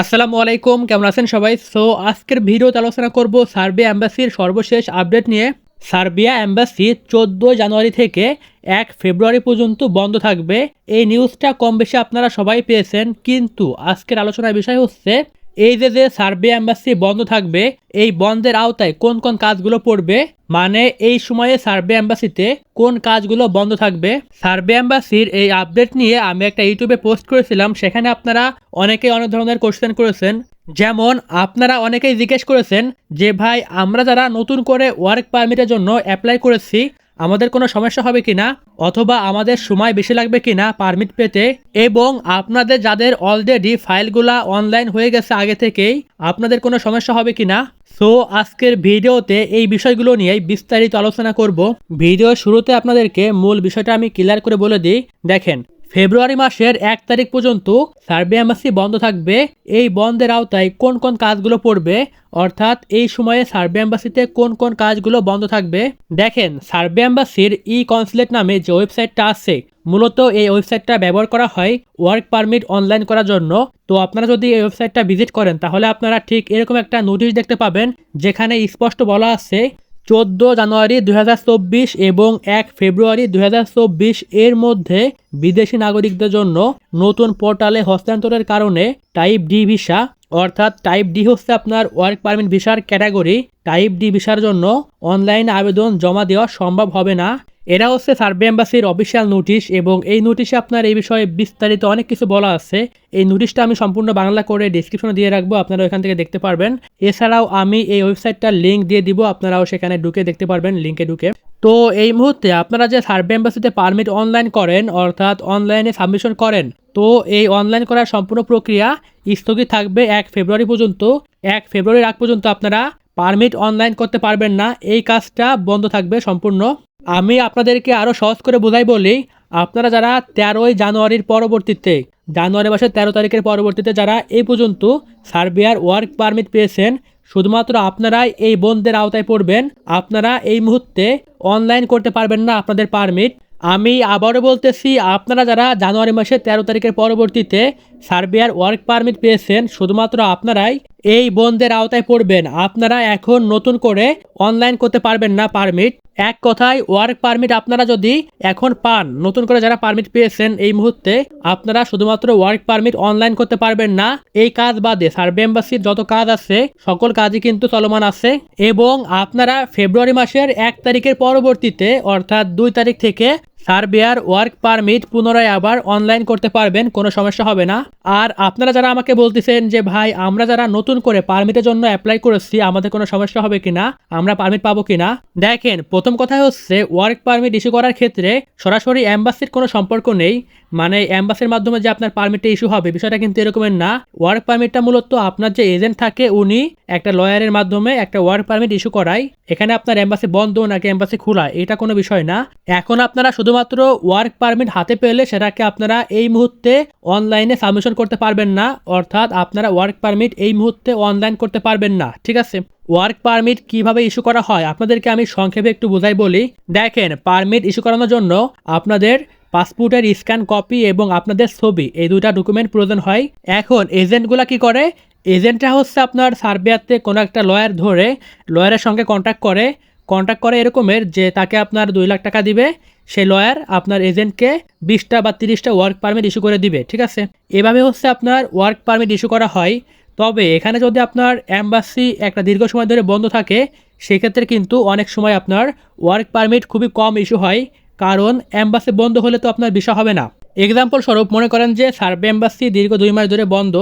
আসসালামু আলাইকুম, কেমন আছেন সবাই? সো আজকের ভিডিওতে আলোচনা করব সার্বিয়া অ্যাম্বাসির সর্বশেষ আপডেট নিয়ে। সার্বিয়া অ্যাম্বাসি চোদ্দ জানুয়ারি থেকে এক ফেব্রুয়ারি পর্যন্ত বন্ধ থাকবে। এই নিউজটা কম বেশি আপনারা সবাই পেয়েছেন, কিন্তু আজকের আলোচনার বিষয় হচ্ছে এই যে যে সার্বিয়া অ্যাম্বাসি বন্ধ থাকবে, এই বন্ধের আওতায় কোন কোন কাজগুলো পড়বে? মানে এই সময়ে সার্বিয়া অ্যাম্বাসিতে কোন কাজগুলো বন্ধ থাকবে? সার্বিয়া অ্যাম্বাসির এই আপডেট নিয়ে আমি একটা ইউটিউবে পোস্ট করেছিলাম, সেখানে আপনারা অনেকেই অনেক ধরনের কোশ্চেন করেছেন। যেমন, আপনারা অনেকেই জিজ্ঞেস করেছেন যে, ভাই, আমরা যারা নতুন করে ওয়ার্ক পারমিটের জন্য অ্যাপ্লাই করেছি আমাদের কোনো সমস্যা হবে কি না অথবা আমাদের সময় বেশি লাগবে কি না পারমিট পেতে? এবং আপনাদের যাদের অলরেডি ফাইলগুলা অনলাইন হয়ে গেছে আগে থেকেই, আপনাদের কোনো সমস্যা হবে কি না সো আজকের ভিডিওতে এই বিষয়গুলো নিয়ে বিস্তারিত আলোচনা করব। ভিডিও শুরুতে আপনাদেরকে মূল বিষয়টা আমি ক্লিয়ার করে বলে দিই। দেখেন ফেব্রুয়ারি মাসের এক তারিখ পর্যন্ত সার্বিয়া এম্বাসি বন্ধ থাকবে। এই বন্ধের আওতায় কোন কোন কাজগুলো পড়বে? অর্থাৎ এই সময়ে সার্বিয়া এম্বাসিতে কোন কোন কাজগুলো বন্ধ থাকবে? দেখেন সার্বিয়া এম্বাসির ই কনসুলেট নামে যে ওয়েবসাইটটা আছে, মূলত এই ওয়েবসাইটটা ব্যবহার করা হয় ওয়ার্ক পারমিট অনলাইন করার জন্য। তো আপনারা যদি এই ওয়েবসাইটটা ভিজিট করেন, তাহলে আপনারা ঠিক এরকম একটা নোটিশ দেখতে পাবেন, যেখানে স্পষ্ট বলা আছে চোদ্দ জানুয়ারি দু হাজার চব্বিশ এবং এক ফেব্রুয়ারি দু হাজার চব্বিশ এর মধ্যে বিদেশি নাগরিকদের জন্য নতুন পোর্টালে হস্তান্তরের কারণে টাইপ ডি ভিসা, অর্থাৎ টাইপ ডি হচ্ছে আপনার ওয়ার্ক পারমিট ভিসার ক্যাটাগরি টাইপ ডি ভিসার জন্য অনলাইন আবেদন জমা দেওয়া সম্ভব হবে না। এরা হচ্ছে সার্ভে এম্বাসির অফিসিয়াল নোটিশ এবং এই নোটিশে আপনার এই বিষয়ে বিস্তারিত অনেক কিছু বলা আছে। এই নোটিশটা আমি সম্পূর্ণ বাংলা করে ডিসক্রিপশনে দিয়ে রাখব, আপনারা ওইখান থেকে দেখতে পারবেন। এছাড়াও আমি এই ওয়েবসাইটটার লিঙ্ক দিয়ে দিব, আপনারাও সেখানে ঢুকে দেখতে পারবেন লিঙ্কে ঢুকে। তো এই মুহূর্তে আপনারা যে সার্ভে এম্বাসিতে পারমিট অনলাইন করেন, অর্থাৎ অনলাইনে সাবমিশন করেন, তো এই অনলাইন করার সম্পূর্ণ প্রক্রিয়া স্থগিত থাকবে এক ফেব্রুয়ারি পর্যন্ত। এক ফেব্রুয়ারির আগ পর্যন্ত আপনারা পারমিট অনলাইন করতে পারবেন না। এই কাজটা বন্ধ থাকবে সম্পূর্ণ। আমি আপনাদেরকে আরও সহজ করে বোঝাই বলি, আপনারা যারা তেরোই জানুয়ারির পরবর্তীতে, জানুয়ারি মাসের তেরো তারিখের পরবর্তীতে যারা এই পর্যন্ত সার্বিয়ার ওয়ার্ক পারমিট পেয়েছেন, শুধুমাত্র আপনারাই এই বন্ধের আওতায় পড়বেন, আপনারা এই মুহূর্তে অনলাইন করতে পারবেন না আপনাদের পারমিট। আমি আবারও বলতেছি, আপনারা যারা জানুয়ারি মাসের তেরো তারিখের পরবর্তীতে সার্বিয়ার ওয়ার্ক পারমিট পেয়েছেন, শুধুমাত্র আপনারাই এই বন্ধের আওতায় পড়বেন। আপনারা এখন নতুন করে অনলাইন করতে পারবেন না পারমিট এক কথায় ওয়ার্ক পারমিট আপনারা যদি এখন পান, নতুন করে যারা পারমিট পেয়েছেন এই মুহূর্তে, আপনারা শুধুমাত্র ওয়ার্ক পারমিট অনলাইন করতে পারবেন না। এই কাজ বাদে সার্ভে এম্বাসির যত কাজ আছে, সকল কাজই কিন্তু চলমান আছে এবং আপনারা ফেব্রুয়ারি মাসের এক তারিখের পরবর্তীতে, অর্থাৎ দুই তারিখ থেকে সার্বিয়ার ওয়ার্ক পারমিট পুনরায় আবার অনলাইন করতে পারবেন, কোনো সমস্যা হবে না। আর আপনারা যারা আমাকে বলতেছেন যে, ভাই, আমরা যারা নতুন করে পারমিটের জন্য অ্যাপ্লাই করেছি, আমাদের কোনো সমস্যা হবে কিনা আমরা পারমিট পাবো কি না? দেখেন, প্রথম কথা হচ্ছে, ওয়ার্ক পারমিট ইস্যু করার ক্ষেত্রে সরাসরি অ্যাম্বাসির কোনো সম্পর্ক নেই। মানে অ্যাম্বাসির মাধ্যমে যে আপনার পারমিটটা ইস্যু হবে, বিষয়টা কিন্তু এরকমের না। ওয়ার্ক পারমিটটা মূলত আপনার যে এজেন্ট থাকে, উনি একটা লয়ারের মাধ্যমে একটা ওয়ার্ক পারমিট ইস্যু করায়। এখানে আপনার অ্যাম্বাসি বন্ধ নাকি অ্যাম্বাসি খোলা এটা কোনো বিষয় না। এখন আপনারা শুধুমাত্র ওয়ার্ক পারমিট হাতে পেলে সেটাকে আপনারা এই মুহূর্তে অনলাইনে সাবমিশন করতে পারবেন না, অর্থাৎ আপনারা ওয়ার্ক পারমিট এই মুহূর্তে অনলাইন করতে পারবেন না, ঠিক আছে? ওয়ার্ক পারমিট কীভাবে ইস্যু করা হয়, আপনাদেরকে আমি সংক্ষেপে একটু বোঝাই বলি। দেখেন পারমিট ইস্যু করানোর জন্য আপনাদের পাসপোর্টের স্ক্যান কপি এবং আপনাদের ছবি, এই দুটা ডকুমেন্ট প্রয়োজন হয়। এখন এজেন্টগুলা কি করে? এজেন্টরা হচ্ছে আপনার সার্বিয়াতে কোনো একটা লয়ার ধরে লয়ারের সঙ্গে কন্ট্যাক্ট করে। কন্ট্যাক্ট করে এরকমের যে তাকে আপনার দুই লাখ টাকা দিবে। সেই লয়ার আপনার এজেন্টকে বিশটা বা তিরিশটা ওয়ার্ক পারমিট ইস্যু করে দিবে, ঠিক আছে? এভাবে হচ্ছে আপনার ওয়ার্ক পারমিট ইস্যু করা হয়। তবে এখানে যদি আপনার অ্যাম্বাসি একটা দীর্ঘ সময় ধরে বন্ধ থাকে, সেক্ষেত্রে কিন্তু অনেক সময় আপনার ওয়ার্ক পারমিট খুবই কম ইস্যু হয়। কারণ অ্যাম্বাসি বন্ধ হলে তো আপনার বিষয় হবে না। এক্সাম্পল স্বরূপ মনে করেন যে সার্ভে অ্যাম্বাসি দীর্ঘ দুই মাস ধরে বন্ধ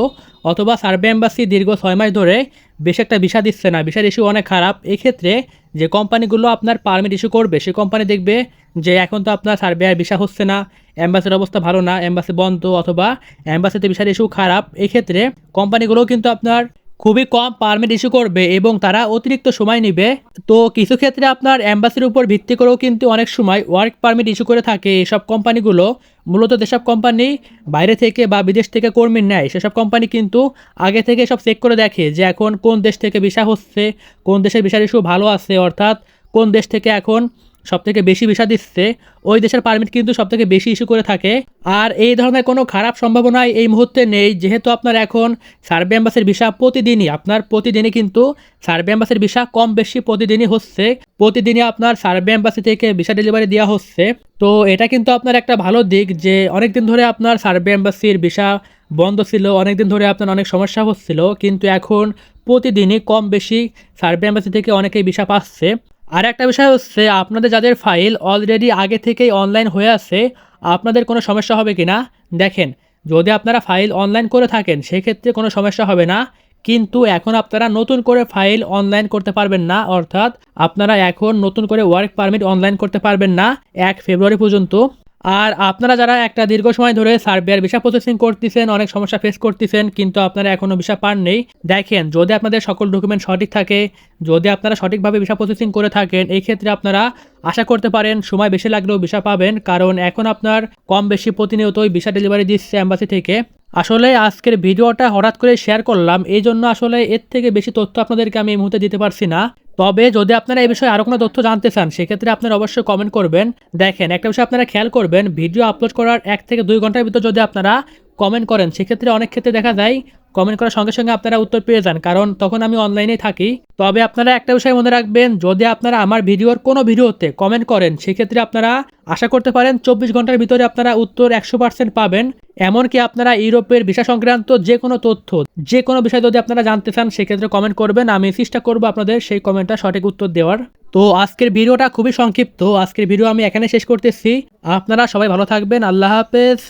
অথবা সার্ভে অ্যাম্বাসি দীর্ঘ ছয় মাস ধরে বেশ একটা ভিসা দিচ্ছে না। ভিসার ইস্যু অনেক খারাপ। এক্ষেত্রে যে কোম্পানিগুলো আপনার পারমিট ইস্যু করবে সে কোম্পানি দেখবে যে এখন তো আপনার সার্ভে আর ভিসা হচ্ছে না অ্যাম্বাসির অবস্থা ভালো না অ্যাম্বাসি বন্ধ অথবা অ্যাম্বাসিতে ভিসার ইস্যু খারাপ। এক্ষেত্রে কোম্পানিগুলোও কিন্তু আপনার খুবই কম পারমিট ইস্যু করবে এবং তারা অতিরিক্ত সময় নেবে। তো কিছু ক্ষেত্রে আপনার অ্যাম্বাসির উপর ভিত্তি করেও কিন্তু অনেক সময় ওয়ার্ক পারমিট ইস্যু করে থাকে এসব কোম্পানিগুলো মূলত যেসব কোম্পানি বাইরে থেকে বা বিদেশ থেকে কর্মী নেয়, সেসব কোম্পানি কিন্তু আগে থেকে সব চেক করে দেখে যে এখন কোন দেশ থেকে ভিসা হচ্ছে, কোন দেশের ভিসার ইস্যু ভালো আছে, অর্থাৎ কোন দেশ থেকে এখন সব থেকে বেশি ভিসা দিচ্ছে, ওই দেশের পারমিট কিন্তু সব থেকে বেশি ইস্যু করে থাকে। আর এই ধরনের কোনো খারাপ সম্ভাবনাই এই মুহূর্তে নেই, যেহেতু আপনার এখন সার্ভে অ্যাম্বাসির ভিসা প্রতিদিনই, আপনার প্রতিদিনই কিন্তু সার্ভে অ্যাম্বাসির ভিসা কম বেশি প্রতিদিনই হচ্ছে। প্রতিদিনই আপনার সার্ভে অ্যাম্বাসি থেকে ভিসা ডেলিভারি দেওয়া হচ্ছে। তো এটা কিন্তু আপনার একটা ভালো দিক যে অনেক দিন ধরে আপনার সার্ভে অ্যাম্বাসির ভিসা বন্ধ ছিল অনেক দিন ধরে আপনার অনেক সমস্যা হচ্ছিল, কিন্তু এখন প্রতিদিনই কম বেশি সার্ভে অ্যাম্বাসি থেকে অনেকেই ভিসা পাচ্ছে। আর একটা বিষয় হচ্ছে, আপনাদের যাদের ফাইল অলরেডি আগে থেকেই অনলাইন হয়ে আছে, আপনাদের কোনো সমস্যা হবে কি না দেখেন, যদি আপনারা ফাইল অনলাইন করে থাকেন, সেক্ষেত্রে কোনো সমস্যা হবে না। কিন্তু এখন আপনারা নতুন করে ফাইল অনলাইন করতে পারবেন না, অর্থাৎ আপনারা এখন নতুন করে ওয়ার্ক পারমিট অনলাইন করতে পারবেন না, এক ফেব্রুয়ারি পর্যন্ত। আর আপনারা যারা একটা দীর্ঘ সময় ধরে সার্ভেয়ার ভিসা প্রসেসিং করতেছেন, অনেক সমস্যা ফেস করতেছেন, কিন্তু আপনারা এখনও ভিসা পান নেই দেখেন যদি আপনাদের সকল ডকুমেন্ট সঠিক থাকে, যদি আপনারা সঠিকভাবে ভিসা প্রসেসিং করে থাকেন, এই ক্ষেত্রে আপনারা আশা করতে পারেন সময় বেশি লাগলেও ভিসা পাবেন, কারণ এখন আপনার কম বেশি প্রতিনিয়তই ভিসা ডেলিভারি দিচ্ছে অ্যাম্বাসি থেকে। আসলে আজকের ভিডিওটা হঠাৎ করে শেয়ার করলাম, এই জন্য আসলে এর থেকে বেশি তথ্য আপনাদেরকে আমি এই মুহূর্তে দিতে পারছি না। তবে যদি আপনারা এই বিষয়ে আরও কোনো তথ্য জানতে চান, সেক্ষেত্রে আপনারা অবশ্যই কমেন্ট করবেন। দেখেন, একটা বিষয় আপনারা খেয়াল করবেন, ভিডিও আপলোড করার এক থেকে দুই ঘণ্টার ভিতর যদি আপনারা কমেন্ট করেন, সেক্ষেত্রে অনেক ক্ষেত্রে দেখা যায় কমেন্ট করার সঙ্গে সঙ্গে আপনারা উত্তর পেয়ে যান, কারণ তখন আমি অনলাইনে থাকি। তবে আপনারা একটা বিষয় মনে রাখবেন, যদি আপনারা আমার ভিডিওর কোনো ভিডিওতে কমেন্ট করেন, সেক্ষেত্রে আপনারা আশা করতে পারেন চব্বিশ ঘণ্টার ভিতরে আপনারা উত্তর একশো পার্সেন্ট পাবেন। এমনকি আপনারা ইউরোপের ভিসা সংক্রান্ত যে কোনো তথ্য, যে কোনো বিষয় যদি আপনারা জানতে চান, সেক্ষেত্রে কমেন্ট করবেন। আমি চেষ্টা করব আপনাদের সেই কমেন্টটা সঠিক উত্তর দেওয়ার। তো আজকের ভিডিওটা খুবই সংক্ষিপ্ত। আজকের ভিডিও আমি এখানে শেষ করতেছি। আপনারা সবাই ভালো থাকবেন। আল্লাহ হাফেজ।